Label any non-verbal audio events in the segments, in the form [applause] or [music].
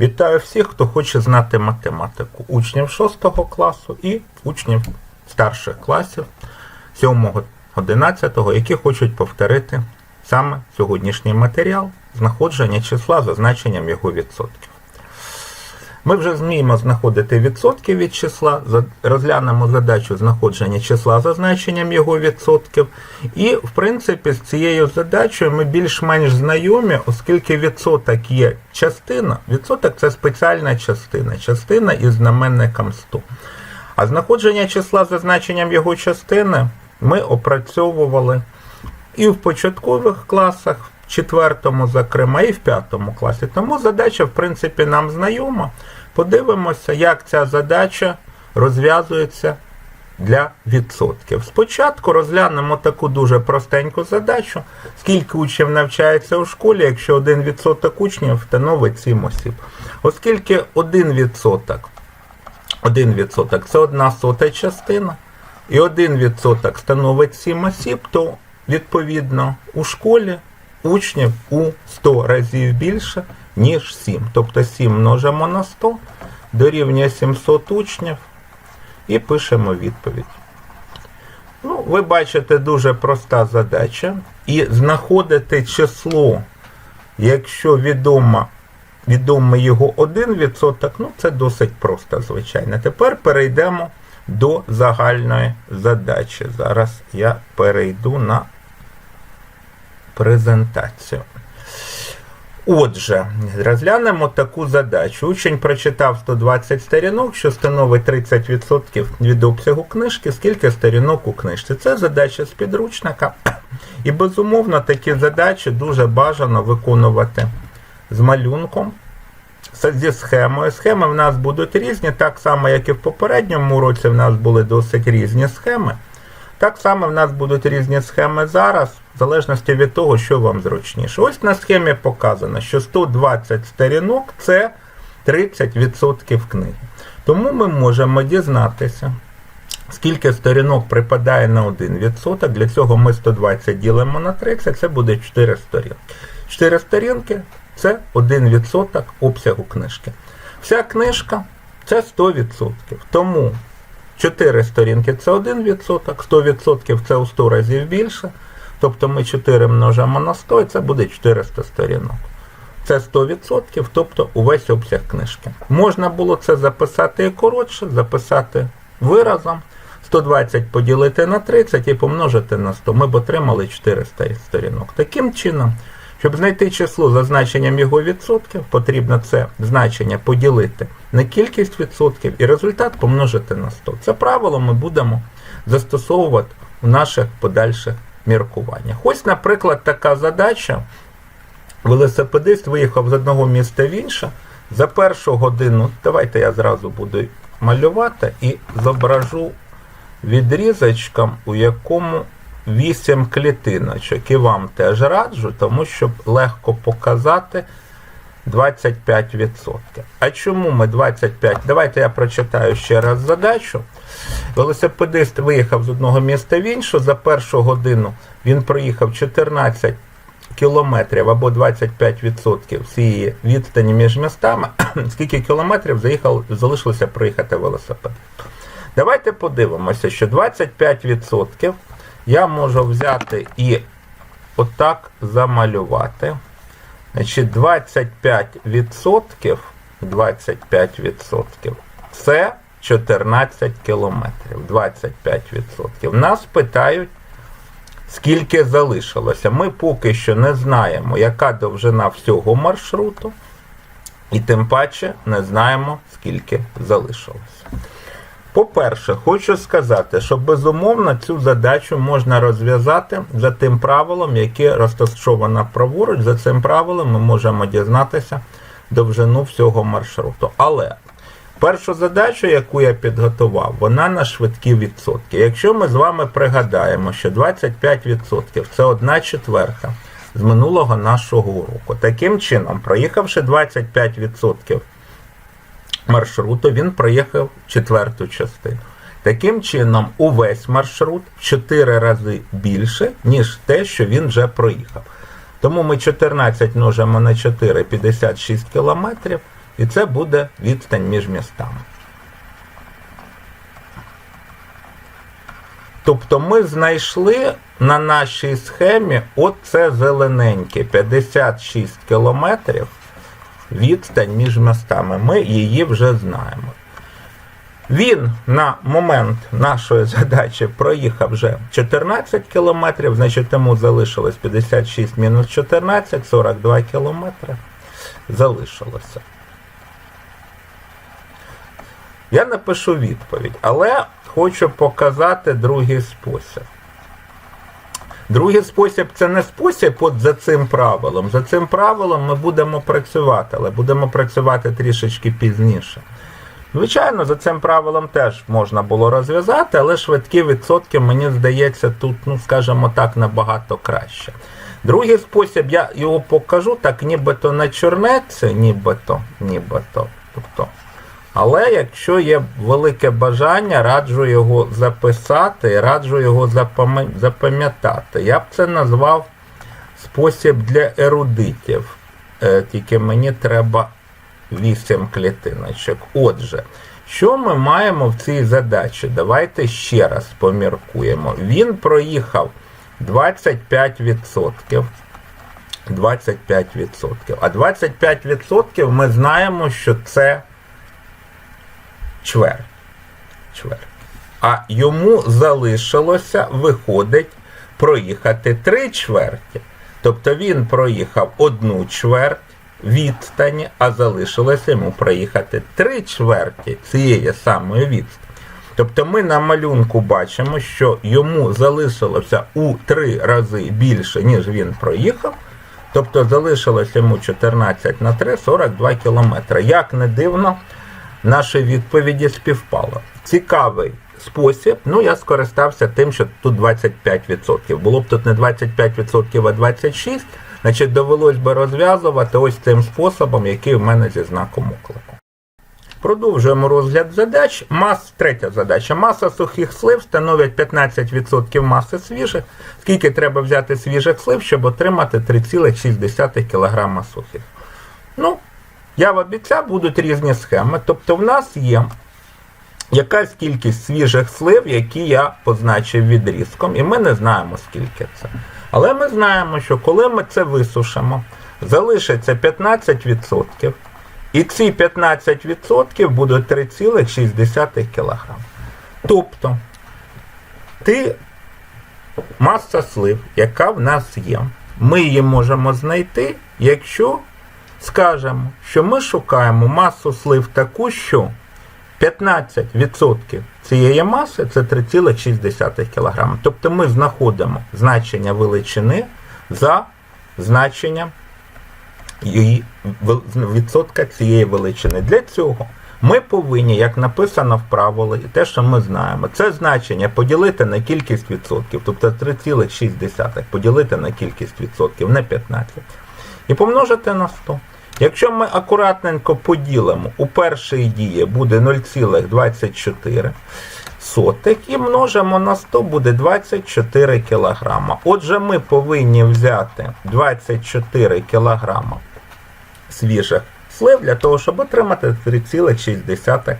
Вітаю всіх, хто хоче знати математику. Учнів 6 класу і учнів старших класів 7, 11, які хочуть повторити саме сьогоднішній матеріал знаходження числа за значенням його відсотків. Ми вже зміємо знаходити відсотки від числа, розглянемо задачу знаходження числа за значенням його відсотків. І, в принципі, з цією задачею ми більш-менш знайомі, оскільки відсоток є частина. Відсоток це спеціальна частина, частина із знаменником 100. А знаходження числа за значенням його частини ми опрацьовували і в початкових класах, четвертому, зокрема, і в п'ятому класі. Тому задача, в принципі, нам знайома. Подивимося, як ця задача розв'язується для відсотків. Спочатку розглянемо таку дуже простеньку задачу, скільки учнів навчається у школі, якщо один відсоток учнів становить 7 осіб. Оскільки один відсоток, один відсоток це одна сота частина, і один відсоток становить 7 осіб, то відповідно у школі учнів у 100 разів більше, ніж 7. Тобто 7 множимо на 100, дорівнює 700 учнів і пишемо відповідь. Ну, ви бачите, дуже проста задача. І знаходити число, якщо відомо, відомий його 1%, ну це досить просто, звичайно. Тепер перейдемо до загальної задачі. Зараз я перейду на презентацію. Отже, розглянемо таку задачу. Учень прочитав 120 сторінок, що становить 30% від обсягу книжки. Скільки сторінок у книжці? Це задача з підручника. І безумовно такі задачі дуже бажано виконувати з малюнком, зі схемою. Схеми в нас будуть різні, так само, як і в попередньому році в нас були досить різні схеми. Так само в нас будуть різні схеми зараз, в залежності від того, що вам зручніше. Ось на схемі показано, що 120 сторінок це 30% книги. Тому ми можемо дізнатися, скільки сторінок припадає на 1%. Для цього ми 120 ділимо на 30, це буде 4 сторінки. 4 сторінки це 1% обсягу книжки. Вся книжка це 100%. Тому 4 сторінки це 1%, 100% це у 100 разів більше. Тобто ми 4 множимо на 100 і це буде 400 сторінок. Це 100%, тобто увесь обсяг книжки. Можна було це записати і коротше, записати виразом. 120 поділити на 30 і помножити на 100. Ми б отримали 400 сторінок. Таким чином, щоб знайти число за значенням його відсотків, потрібно це значення поділити на кількість відсотків і результат помножити на 100. Це правило ми будемо застосовувати у наших подальших міркуваннях. Ось, наприклад, така задача. Велосипедист виїхав з одного міста в інше. За першу годину, давайте я зразу буду малювати і зображу відрізочком, у якому 8 клітиночок. І вам теж раджу, тому щоб легко показати 25%. А чому ми 25? Давайте я прочитаю ще раз задачу. Велосипедист виїхав з одного міста в інше. За першу годину він проїхав 14 кілометрів або 25% всієї відстані між містами. [clears throat] Скільки кілометрів заїхав, залишилося проїхати велосипед. Давайте подивимося, що 25% я можу взяти і отак замалювати. Значить, 25%, 25% це 14 кілометрів. 25%. Нас питають, скільки залишилося. Ми поки що не знаємо, яка довжина всього маршруту, і тим паче не знаємо, скільки залишилося. По-перше, хочу сказати, що безумовно цю задачу можна розв'язати за тим правилом, яке розташовано праворуч. За цим правилом ми можемо дізнатися довжину всього маршруту. Але першу задачу, яку я підготував, вона на швидкі відсотки. Якщо ми з вами пригадаємо, що 25% це 1 четверта з минулого нашого уроку. Таким чином, проїхавши 25% маршруту, він проїхав четверту частину. Таким чином, увесь маршрут в 4 рази більше, ніж те, що він вже проїхав. Тому ми 14 множимо на 4 56 кілометрів, І це буде відстань між містами. Тобто ми знайшли на нашій схемі оце зелененьке 56 кілометрів відстань між містами. Ми її вже знаємо. Він на момент нашої задачі проїхав вже 14 кілометрів, значить тому залишилось 56 мінус 14, 42 кілометри. Залишилося. Я напишу відповідь, але хочу показати другий спосіб. Другий спосіб це не спосіб от за цим правилом. За цим правилом ми будемо працювати, але будемо працювати трішечки пізніше. Звичайно, за цим правилом теж можна було розв'язати, але швидкі відсотки, мені здається, тут, ну, скажімо так, набагато краще. Другий спосіб, я його покажу так, нібито на чорнеці, нібито, нібито. Тобто, але якщо є велике бажання, раджу його записати, раджу його запам'ятати. Я б це назвав спосіб для ерудитів. Е, тільки мені треба 8 клітиночок. Отже, що ми маємо в цій задачі? Давайте ще раз поміркуємо. Він проїхав 25%. 25%. А 25% ми знаємо, що це чверть. чверть. А йому залишилося, виходить, проїхати 3 чверті. Тобто він проїхав одну чверть відстані, а залишилося йому проїхати 3 чверті цієї самої відстані. Тобто ми на малюнку бачимо, що йому залишилося у 3 рази більше, ніж він проїхав. Тобто залишилось йому 14 на 3, 42 кілометри. Як не дивно, наші відповіді співпало. Цікавий спосіб. Ну, я скористався тим, що тут 25%. Було б тут не 25%, а 26%, значить довелось би розв'язувати ось цим способом, який в мене зі знаком оклику. Продовжуємо розгляд задач. Мас, третя задача. Маса сухих слив становить 15% маси свіжих. Скільки треба взяти свіжих слив, щоб отримати 3,6 кг сухих? Ну, я в обіцяв, будуть різні схеми. Тобто в нас є якась кількість свіжих слив, які я позначив відрізком, і ми не знаємо, скільки це. Але ми знаємо, що коли ми це висушимо, залишиться 15%. І ці 15% будуть 3,6 кг. Тобто, ти маса слив, яка в нас є, ми її можемо знайти, якщо скажемо, що ми шукаємо масу слив таку, що 15% цієї маси це 3,6 кг. Тобто ми знаходимо значення величини за значенням відсотка цієї величини. Для цього ми повинні, як написано в правилі, те, що ми знаємо, це значення поділити на кількість відсотків, тобто 3,6 поділити на кількість відсотків на 15 і помножити на 100. Якщо ми акуратненько поділимо, у першій дії буде 0,24 сотих і множимо на 100 буде 24 кг. Отже, ми повинні взяти 24 кг свіжих слив для того, щоб отримати 3,6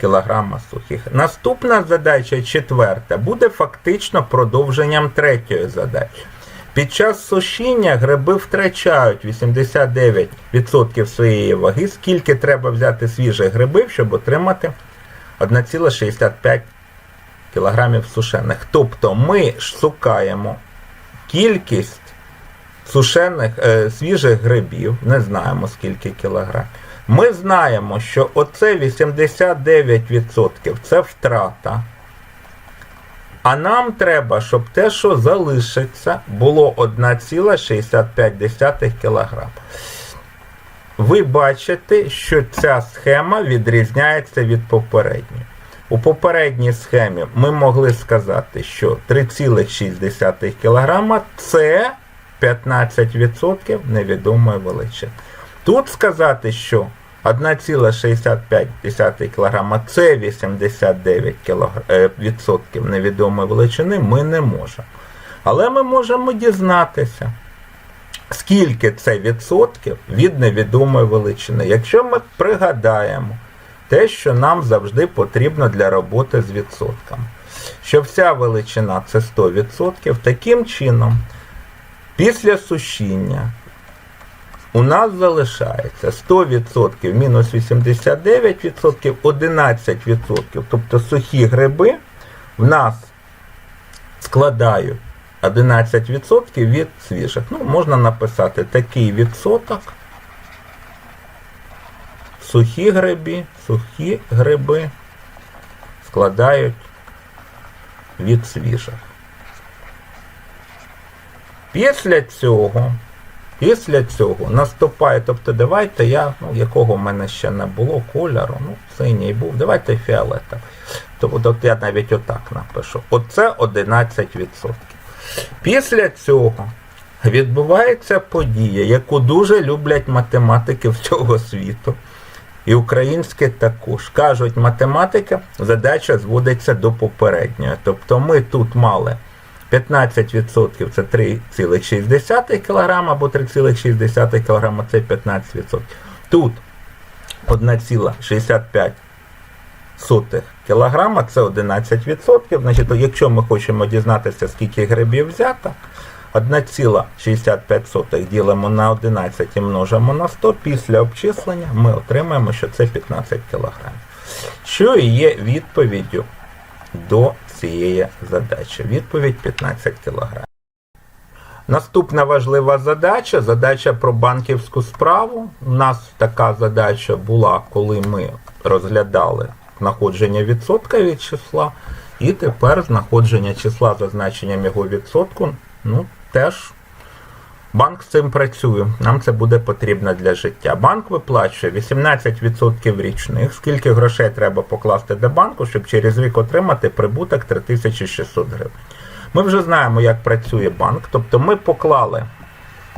кг сухих. Наступна задача четверта буде фактично продовженням третьої задачі. Під час сушіння гриби втрачають 89% своєї ваги, скільки треба взяти свіжих грибів, щоб отримати 1,65 кг сушених. Тобто ми шукаємо кількість сушених е, свіжих грибів, не знаємо скільки кілограм. Ми знаємо, що оце 89% це втрата. А нам треба, щоб те, що залишиться, було 1,65 кг. Ви бачите, що ця схема відрізняється від попередньої. У попередній схемі ми могли сказати, що 3,6 кг це 15% невідомої величини. Тут сказати, що 1,65 кг це 89% невідомої величини ми не можемо. Але ми можемо дізнатися, скільки це відсотків від невідомої величини. Якщо ми пригадаємо те, що нам завжди потрібно для роботи з відсотками, що вся величина це 100%, таким чином, після сушіння у нас залишається 100% мінус 89%, 11%, тобто сухі гриби в нас складають 11% від свіжих. Ну, можна написати такий відсоток. Сухі гриби, сухі гриби складають від свіжих. Після цього, після цього наступає, тобто давайте я, ну, якого в мене ще не було кольору, ну, синій був, давайте фіолетовий. Тобто от я навіть отак напишу. Оце 11%. Після цього відбувається подія, яку дуже люблять математики всього світу. І українські також. Кажуть, математика, задача зводиться до попередньої. Тобто ми тут мали 15% це 3,6 кг або 3,6 кг це 15%. Тут 1,65 кг це 11%. Значить, якщо ми хочемо дізнатися, скільки грибів взято, 1,65 ділимо на 11 і множимо на 100, після обчислення ми отримаємо, що це 15 кг. Що і є відповіддю до цієї задачі? Відповідь 15 кг. Наступна важлива задача задача про банківську справу. У нас така задача була, коли ми розглядали знаходження відсотка від числа, і тепер знаходження числа за значенням його відсотку. Ну, теж банк з цим працює. Нам це буде потрібно для життя. Банк виплачує 18% річних. Скільки грошей треба покласти до банку, щоб через рік отримати прибуток 3600 гривень. Ми вже знаємо, як працює банк. Тобто ми поклали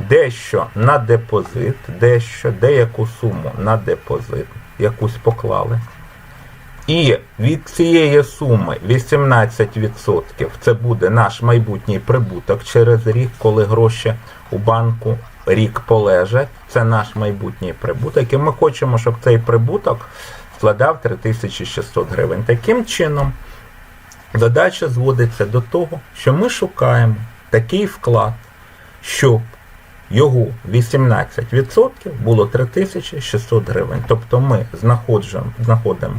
дещо на депозит, дещо, деяку суму на депозит, якусь поклали. І від цієї суми 18% це буде наш майбутній прибуток через рік, коли гроші у банку рік полежать. Це наш майбутній прибуток. І ми хочемо, щоб цей прибуток складав 3600 гривень. Таким чином, задача зводиться до того, що ми шукаємо такий вклад, щоб його 18% було 3600 гривень. Тобто ми знаходимо,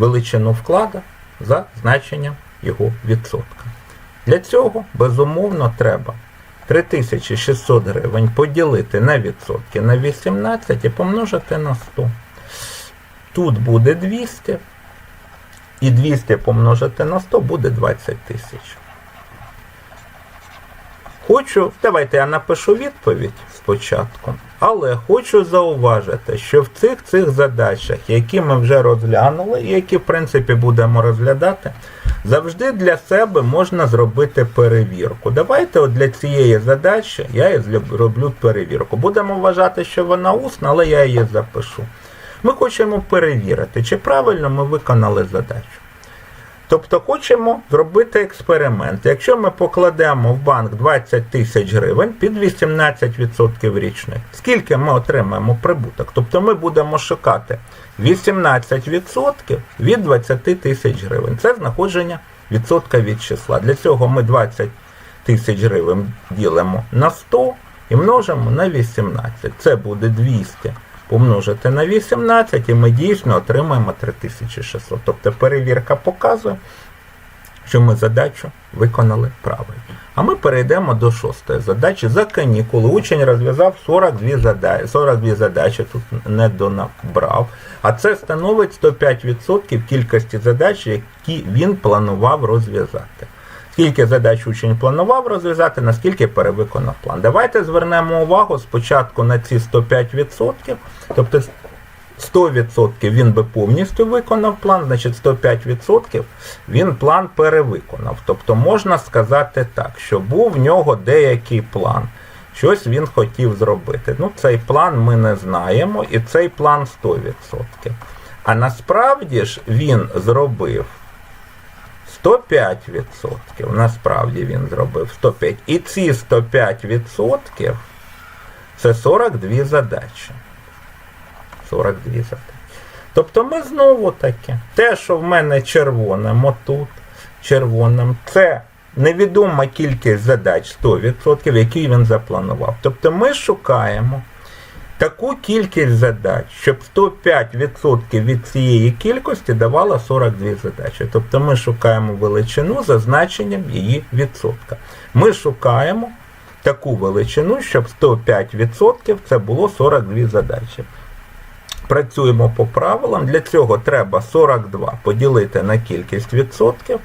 величину вклада за значенням його відсотка. Для цього, безумовно, треба 3600 гривень поділити на відсотки на 18 і помножити на 100. Тут буде 200. І 200 помножити на 100 буде 20 тисяч. Хочу, давайте я напишу відповідь спочатку, але хочу зауважити, що в цих цих задачах, які ми вже розглянули, і які, в принципі, будемо розглядати, завжди для себе можна зробити перевірку. Давайте от для цієї задачі я і зроблю перевірку. Будемо вважати, що вона усна, але я її запишу. Ми хочемо перевірити, чи правильно ми виконали задачу. Тобто хочемо зробити експеримент. Якщо ми покладемо в банк 20 тисяч гривень під 18% річних, скільки ми отримаємо прибуток? Тобто ми будемо шукати 18% від 20 тисяч гривень. Це знаходження відсотка від числа. Для цього ми 20 тисяч гривень ділимо на 100 і множимо на 18. Це буде 200 помножити на 18 і ми дійсно отримаємо 3600. Тобто перевірка показує, що ми задачу виконали правильно. А ми перейдемо до шостої задачі. За канікули учень розв'язав 42 задачі, 42 задачі тут не донабрав. А це становить 105% кількості задач, які він планував розв'язати. Скільки задач учень планував розв'язати, наскільки перевиконав план. Давайте звернемо увагу спочатку на ці 105%, тобто 100% він би повністю виконав план, значить 105% він план перевиконав. Тобто можна сказати так, що був в нього деякий план. Щось він хотів зробити. Ну, цей план ми не знаємо, і цей план 100%. А насправді ж він зробив 105%. Насправді він зробив 105. І ці 105% це 42 задачі. 42 задачі. Тобто ми знову таки, те, що в мене червоним отут, червоним, це невідома кількість задач 100%, які він запланував. Тобто ми шукаємо таку кількість задач, щоб 105% від цієї кількості давало 42 задачі. Тобто ми шукаємо величину за значенням її відсотка. Ми шукаємо таку величину, щоб 105% це було 42 задачі. Працюємо по правилам. Для цього треба 42 поділити на кількість відсотків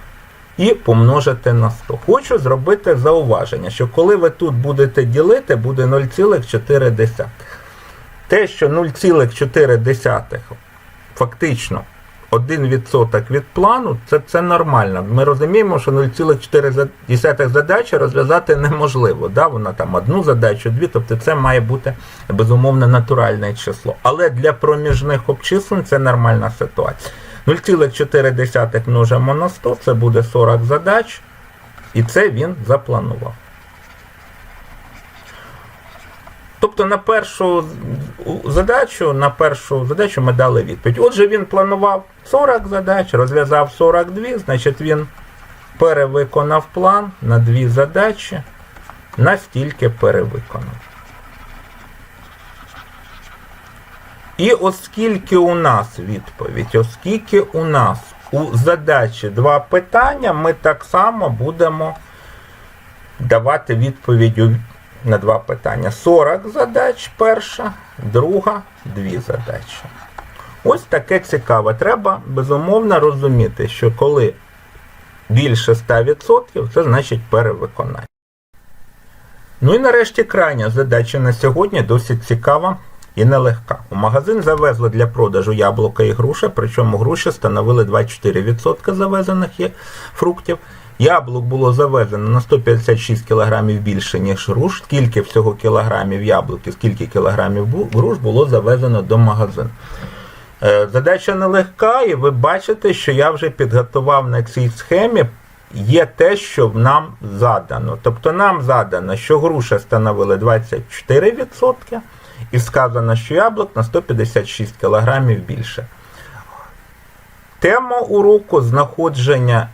і помножити на 100. Хочу зробити зауваження, що коли ви тут будете ділити, буде 0,4. Те, що 0,4 фактично 1% від плану, це, це нормально. Ми розуміємо, що 0,4 задачі розв'язати неможливо. Да? Вона там одну задачу, дві, тобто це має бути безумовно натуральне число. Але для проміжних обчислень це нормальна ситуація. 0,4 множимо на 100, це буде 40 задач, і це він запланував. Тобто на першу задачу, на першу задачу ми дали відповідь. Отже, він планував 40 задач, розв'язав 42, значить він перевиконав план на дві задачі, настільки перевиконав. І оскільки у нас відповідь, оскільки у нас у задачі два питання, ми так само будемо давати відповідь на два питання. 40 задач перша, друга дві задачі. Ось таке цікаве. Треба безумовно розуміти, що коли більше 100%, це значить перевиконання. Ну і нарешті крайня задача на сьогодні досить цікава і нелегка. У магазин завезли для продажу яблука і груша, причому груші становили 24% завезених фруктів. Яблук було завезено на 156 кг більше, ніж груш. Скільки всього кілограмів яблук скільки кілограмів груш було завезено до магазину. Е, задача нелегка, і ви бачите, що я вже підготував на цій схемі. Є те, що нам задано. Тобто нам задано, що груша становили 24%, і сказано, що яблук на 156 кг більше. Тема уроку знаходження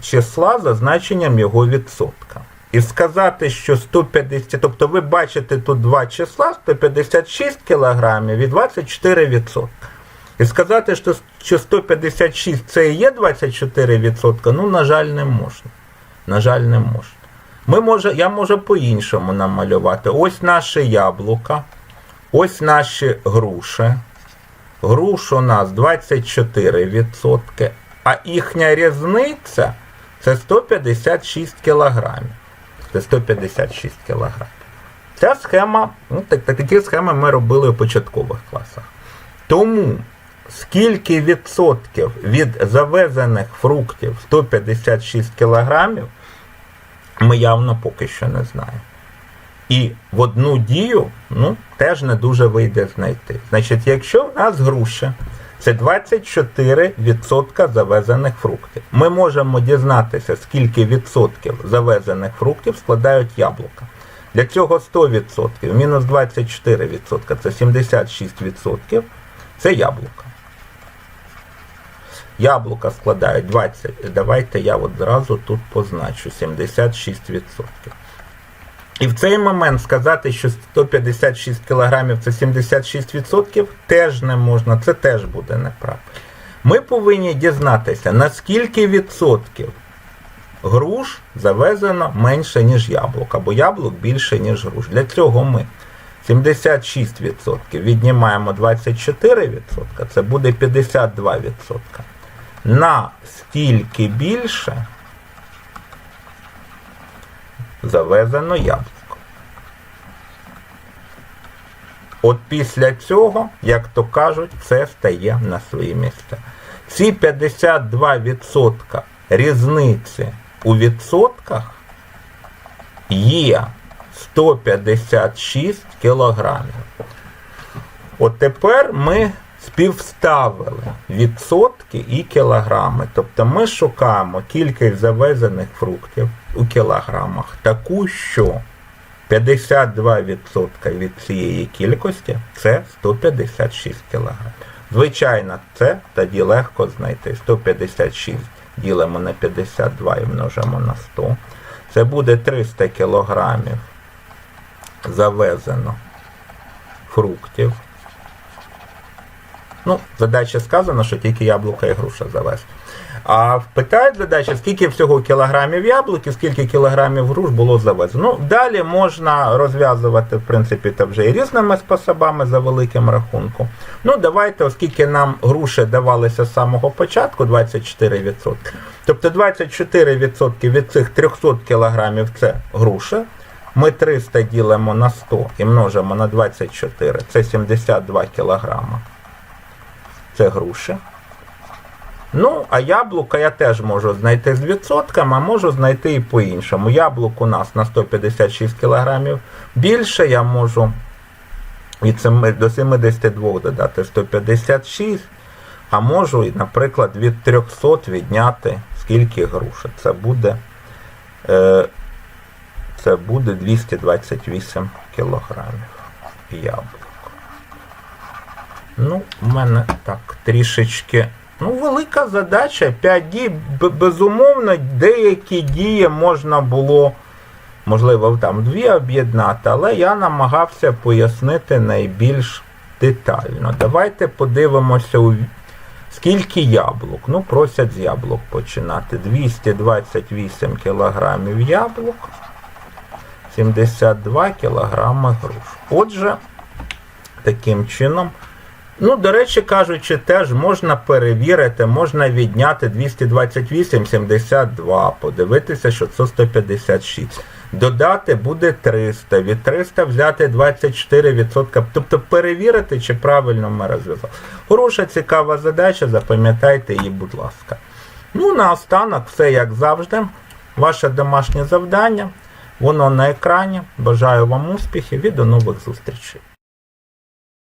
числа за значенням його відсотка. І сказати, що 150, тобто ви бачите тут два числа 156 кг і 24%. І сказати, що 156 це і є 24%, ну, на жаль, не можна. На жаль, не можна. Ми може, Я можу по-іншому намалювати. Ось наше яблука, ось наші груші. Груш у нас 24%, а їхня різниця це 156 кілограмів. Це 156 кілограмів. Ця схема, ну, так, такі схеми ми робили у початкових класах. Тому скільки відсотків від завезених фруктів 156 кілограмів, ми явно поки що не знаємо. І в одну дію ну, теж не дуже вийде знайти. Значить, якщо в нас груша це 24% завезених фруктів. Ми можемо дізнатися, скільки відсотків завезених фруктів складають яблука. Для цього 100%, мінус 24% це 76%, це яблука. Яблука складають 20. Давайте я от зразу тут позначу 76%. І в цей момент сказати, що 156 кг це 76%, теж не можна, це теж буде неправильно. Ми повинні дізнатися, наскільки відсотків груш завезено менше, ніж яблук, або яблук більше, ніж груш. Для цього ми 76% віднімаємо 24%, це буде 52%. На стільки більше завезено яблуко. От після цього, як то кажуть, все стає на свої місця. Ці 52% різниці у відсотках є 156 кілограмів. От тепер ми співставили відсотки і кілограми. Тобто ми шукаємо кількість завезених фруктів у кілограмах, таку, що 52% від цієї кількості це 156 кг. Звичайно, це тоді легко знайти. 156 ділимо на 52 і множимо на 100. Це буде 300 кілограмів завезено фруктів. Ну, задача сказано, що тільки яблука і груша завезли. А питають задача, скільки всього кілограмів яблук і скільки кілограмів груш було завезено. Ну, далі можна розв'язувати, в принципі, та вже і різними способами за великим рахунком. Ну, давайте, оскільки нам груші давалися з самого початку, 24%. Тобто 24% від цих 300 кілограмів це груша. Ми 300 ділимо на 100 і множимо на 24. Це 72 кілограма. Це груші. Ну, а яблука я теж можу знайти з відсотками, а можу знайти і по-іншому. Яблук у нас на 156 кг більше, я можу від 7 до 72 додати 156, а можу, наприклад, від 300 відняти скільки груші. Це буде, е, це буде 228 кілограмів яблук. Ну, у мене так трішечки. Ну, велика задача. 5 дій. Безумовно, деякі дії можна було, можливо, там дві об'єднати, але я намагався пояснити найбільш детально. Давайте подивимося, скільки яблук. Ну, просять з яблук починати. 228 кілограмів яблук, 72 кілограми груш. Отже, таким чином. Ну, до речі кажучи, теж можна перевірити, можна відняти 228, 72, подивитися, що це 156. Додати буде 300, від 300 взяти 24%, тобто перевірити, чи правильно ми розв'язали. Хороша цікава задача, запам'ятайте її, будь ласка. Ну, наостанок, все як завжди. Ваше домашнє завдання, воно на екрані. Бажаю вам успіхів і до нових зустрічей.